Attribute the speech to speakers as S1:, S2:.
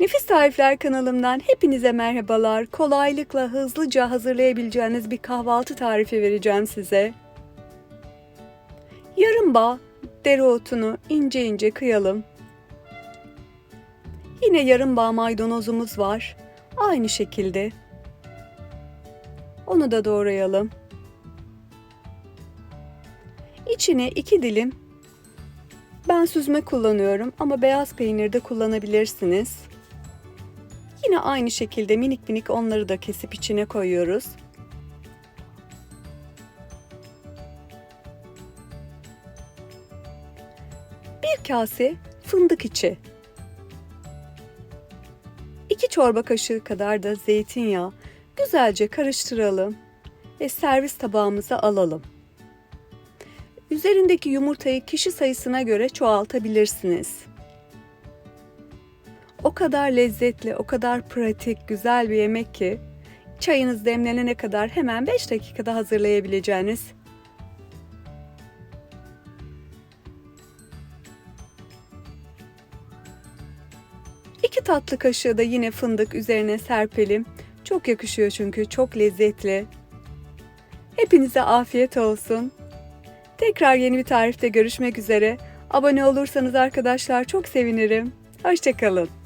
S1: Nefis Tarifler kanalımdan hepinize merhabalar. Kolaylıkla hızlıca hazırlayabileceğiniz bir kahvaltı tarifi vereceğim size. Yarım bağ dereotunu ince ince kıyalım. Yine yarım bağ maydanozumuz var. Aynı şekilde. Onu da doğrayalım. İçine iki dilim ben süzme kullanıyorum ama beyaz peynir de kullanabilirsiniz. Yine aynı şekilde minik minik onları da kesip içine koyuyoruz. Bir kase fındık içi. 2 çorba kaşığı kadar da zeytinyağı güzelce karıştıralım ve servis tabağımıza alalım. Üzerindeki yumurtayı kişi sayısına göre çoğaltabilirsiniz. O kadar lezzetli, o kadar pratik, güzel bir yemek ki çayınız demlenene kadar hemen 5 dakikada hazırlayabileceğiniz İki tatlı kaşığı da yine fındık üzerine serpelim. Çok yakışıyor çünkü çok lezzetli. Hepinize afiyet olsun. Tekrar yeni bir tarifte görüşmek üzere. Abone olursanız arkadaşlar çok sevinirim. Hoşçakalın.